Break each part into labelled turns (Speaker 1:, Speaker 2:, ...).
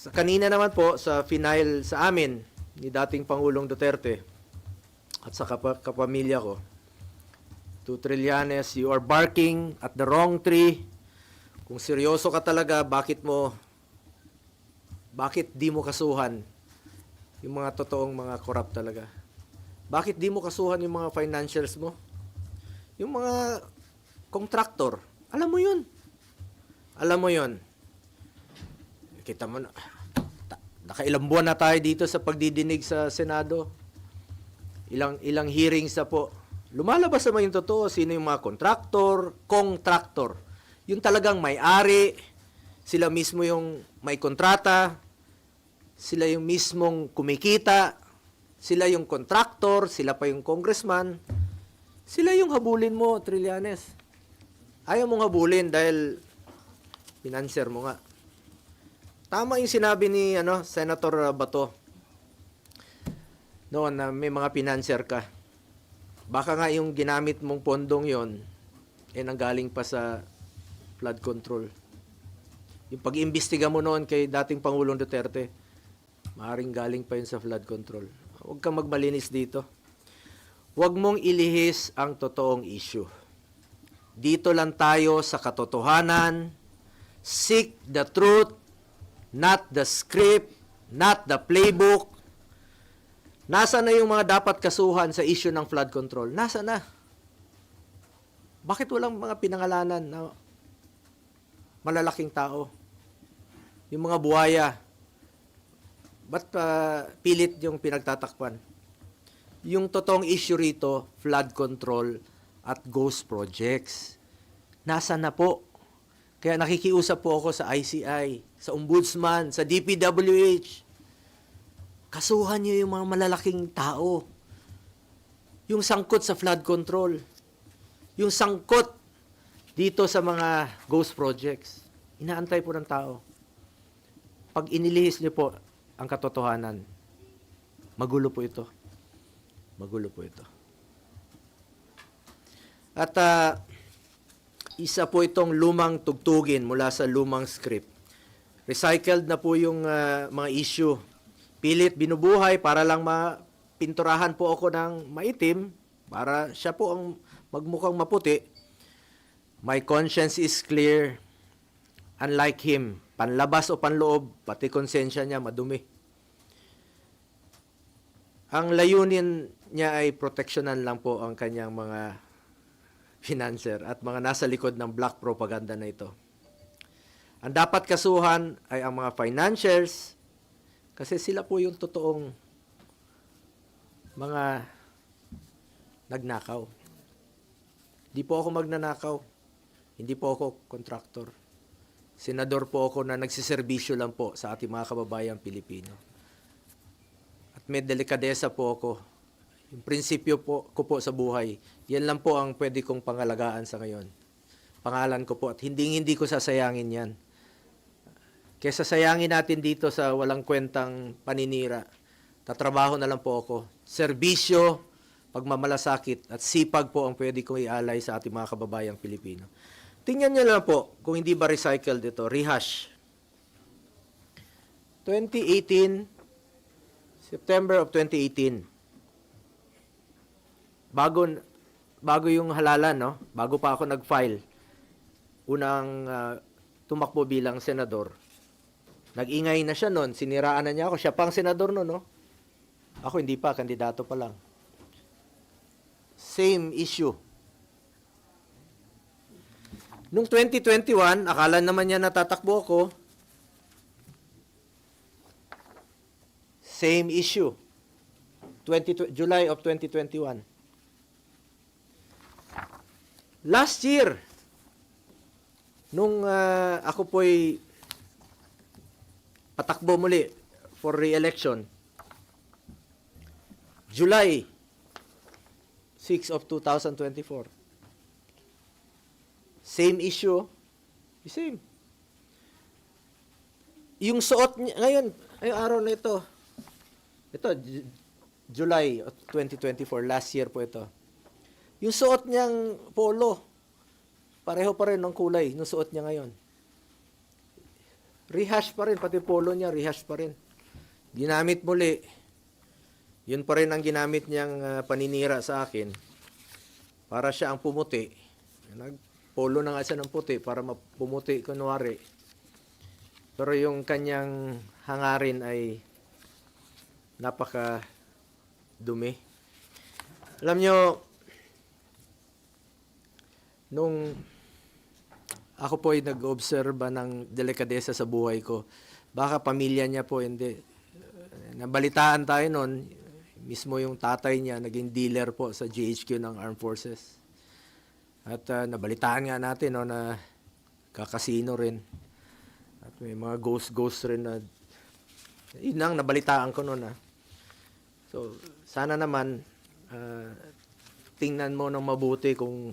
Speaker 1: Sa kanina naman po sa final sa amin ni dating Pangulong Duterte at sa kapa- kapamilya ko. To Trillanes, you are barking at the wrong tree. Kung seryoso ka talaga, bakit mo bakit di mo kasuhan yung mga totoong mga corrupt talaga? Bakit di mo kasuhan yung mga financials mo? Yung mga contractor, alam mo yun. Alam mo yun. Kita mo na, nakailang buwan na tayo dito sa pagdidinig sa Senado. Ilang ilang hearings na po. Lumalabas naman yung totoo, sino yung mga contractor, contractor. Yung talagang may-ari, sila mismo yung may kontrata, sila yung mismong kumikita, sila yung contractor, sila pa yung congressman, sila yung habulin mo, Trillanes. Ayaw mong habulin dahil financer mo nga. Tama yung sinabi ni ano, Senator Bato noon na may mga financer ka. Baka nga yung ginamit mong pondong yon eh nanggaling pa sa flood control. Yung pag-imbestiga mo noon kay dating Pangulong Duterte, maaaring galing pa yun sa flood control. Huwag kang magmalinis dito. Huwag mong ilihis ang totoong issue. Dito lang tayo sa katotohanan. Seek the truth, not the script, not the playbook. Nasa na yung mga dapat kasuhan sa issue ng flood control? Nasa na? Bakit walang mga pinangalanan na malalaking tao? Yung mga buhaya, ba't pa pilit yung pinagtatakpan? Yung totoong issue rito, flood control at ghost projects. Nasa na po? Kaya nakikiusap po ako sa ICI, sa Ombudsman, sa DPWH. Kasuhan niyo yung mga malalaking tao. Yung sangkot sa flood control. Yung sangkot dito sa mga ghost projects. Inaantay po ng tao. Pag inilihis niyo po ang katotohanan, magulo po ito. Magulo po ito. At ah, isa po itong lumang tugtugin mula sa lumang script. Recycled na po yung ah, mga issue. Pilit binubuhay para lang mapinturahan po ako ng maitim para siya po ang magmukhang maputi. My conscience is clear. Unlike him, panlabas o panloob, pati konsensya niya madumi. Ang layunin niya ay proteksyonan lang po ang kanyang mga financer at mga nasa likod ng black propaganda na ito. Ang dapat kasuhan ay ang mga financiers kasi sila po yung totoong mga nagnakaw. Hindi po ako magnanakaw. Hindi po ako kontraktor. Senador po ako na nagsiservisyo lang po sa ating mga kababayang Pilipino. At may delikadesa po ako. Yung prinsipyo po ko po sa buhay, yan lang po ang pwede kong pangalagaan sa ngayon. Pangalan ko po at hindi hindi ko sasayangin yan. Kesa sayangin natin dito sa walang kwentang paninira, tatrabaho na lang po ako. Serbisyo, pagmamalasakit at sipag po ang pwede kong ialay sa ating mga kababayang Pilipino. Tingnan nyo lang po kung hindi ba recycled ito. Rehash. 2018, September of 2018. Bago bago yung halalan, no? Bago pa ako nag-file. Unang ah, tumakbo bilang senador. Nag-ingay na siya noon, siniraan na niya ako. Siya pang senador noon, no? Ako hindi pa, kandidato pa lang. Same issue. Nung 2021, akala naman niya natatakbo ako. Same issue. 20, July of 2021. Last year, nung ah, ako po'y patakbo muli for re-election, July 6 of 2024. Same issue. The same. Yung suot niya, ngayon, ay araw na ito. Ito, Ju- July of 2024, last year po ito. Yung suot niyang polo, pareho pa rin ng kulay ng suot niya ngayon. rehash pa rin, pati polo niya, rehash pa rin. Ginamit muli. Yun pa rin ang ginamit niyang ah, paninira sa akin. Para siya ang pumuti. Nagpolo na nga siya ng puti para mapumuti, kunwari. Pero yung kanyang hangarin ay napaka dumi. Alam nyo, nung ako po ay nag-obserba ng delikadesa sa buhay ko, baka pamilya niya po hindi. Nabalitaan tayo noon, mismo yung tatay niya naging dealer po sa GHQ ng Armed Forces. At ah, nabalitaan nga natin no, na kakasino rin. At may mga ghost-ghost rin na yun ang nabalitaan ko noon ah. So, sana naman ah, tingnan mo ng mabuti kung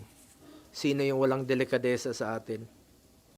Speaker 1: sino yung walang delikadesa sa atin.